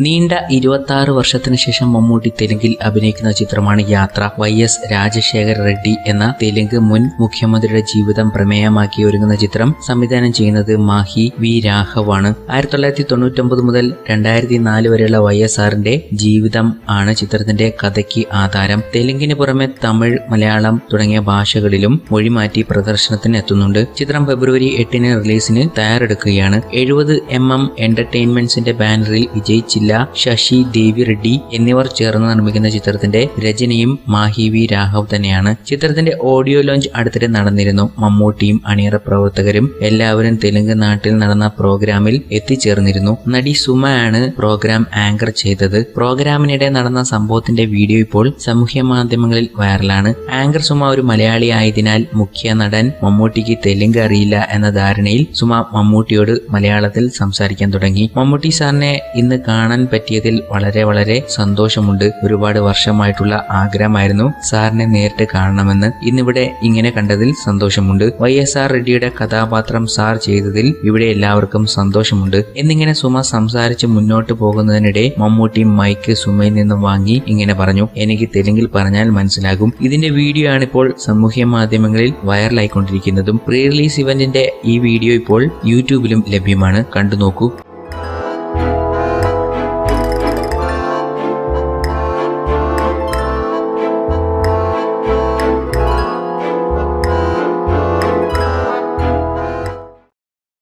നീണ്ട ഇരുപത്തി വർഷത്തിനു ശേഷം മമ്മൂട്ടി തെലുങ്കിൽ അഭിനയിക്കുന്ന ചിത്രമാണ് യാത്ര. വൈ എസ് രാജശേഖർ റെഡ്ഡി എന്ന തെലുങ്ക് മുൻ മുഖ്യമന്ത്രിയുടെ ജീവിതം പ്രമേയമാക്കി ഒരുങ്ങുന്ന ചിത്രം സംവിധാനം ചെയ്യുന്നത് മാഹി വി രാഘവാണ്. ആയിരത്തി തൊള്ളായിരത്തി മുതൽ രണ്ടായിരത്തി നാല് വരെയുള്ള വൈ എസ് ആറിന്റെ ജീവിതം ആണ് ചിത്രത്തിന്റെ കഥയ്ക്ക് ആധാരം. തെലുങ്കിന് പുറമെ തമിഴ് മലയാളം തുടങ്ങിയ ഭാഷകളിലും മൊഴിമാറ്റി പ്രദർശനത്തിന് എത്തുന്നുണ്ട്. ചിത്രം ഫെബ്രുവരി എട്ടിന് റിലീസിന് തയ്യാറെടുക്കുകയാണ്. എഴുപത് എം എം എന്റർടൈൻമെന്റ്സിന്റെ ബാനറിൽ വിജയിച്ചില്ല ശശി ദേവി റെഡ്ഡി എന്നിവർ ചേർന്ന് നിർമ്മിക്കുന്ന ചിത്രത്തിന്റെ രചനയും മാഹി വി രാഘവ് തന്നെയാണ്. ചിത്രത്തിന്റെ ഓഡിയോ ലോഞ്ച് അടുത്തിടെ നടന്നിരുന്നു. മമ്മൂട്ടിയും അണിയറ പ്രവർത്തകരും എല്ലാവരും തെലുങ്ക് നാട്ടിൽ നടന്ന പ്രോഗ്രാമിൽ എത്തിച്ചേർന്നിരുന്നു. നടി സുമ ആണ് പ്രോഗ്രാം ആങ്കർ ചെയ്തത്. പ്രോഗ്രാമിനിടെ നടന്ന സംഭവത്തിന്റെ വീഡിയോ ഇപ്പോൾ സാമൂഹ്യ മാധ്യമങ്ങളിൽ വൈറലാണ്. ആങ്കർ സുമ ഒരു മലയാളി ആയതിനാൽ മുഖ്യ നടൻ മമ്മൂട്ടിക്ക് തെലുങ്ക് അറിയില്ല എന്ന ധാരണയിൽ സുമ മമ്മൂട്ടിയോട് മലയാളത്തിൽ സംസാരിക്കാൻ തുടങ്ങി. മമ്മൂട്ടി സാറിനെ ഇന്ന് കാണാൻ പറ്റിയതിൽ വളരെ വളരെ സന്തോഷമുണ്ട്. ഒരുപാട് വർഷമായിട്ടുള്ള ആഗ്രഹമായിരുന്നു. സാറിനെ നേരിട്ട് കാണണമെന്ന് ഇന്നിവിടെ ഇങ്ങനെ കണ്ടതിൽ സന്തോഷമുണ്ട്. വൈ എസ് ആർ റെഡ്ഡിയുടെ കഥാപാത്രം സാർ ചെയ്തതിൽ ഇവിടെ എല്ലാവർക്കും സന്തോഷമുണ്ട്. എന്നിങ്ങനെ സുമ സംസാരിച്ച് മുന്നോട്ട് പോകുന്നതിനിടെ മമ്മൂട്ടി മൈക്ക് സുമയിൽ നിന്നും വാങ്ങി ഇങ്ങനെ പറഞ്ഞു. എനിക്ക് തെലുങ്കിൽ പറഞ്ഞാൽ മനസ്സിലാകും. ഇതിന്റെ വീഡിയോ ആണ് ഇപ്പോൾ സാമൂഹ്യ മാധ്യമങ്ങളിൽ വൈറലായിക്കൊണ്ടിരിക്കുന്നതും. പ്രീ റിലീസ് ഇവന്റിന്റെ ഈ വീഡിയോ ഇപ്പോൾ യൂട്യൂബിലും ലഭ്യമാണ്. കണ്ടു നോക്കൂ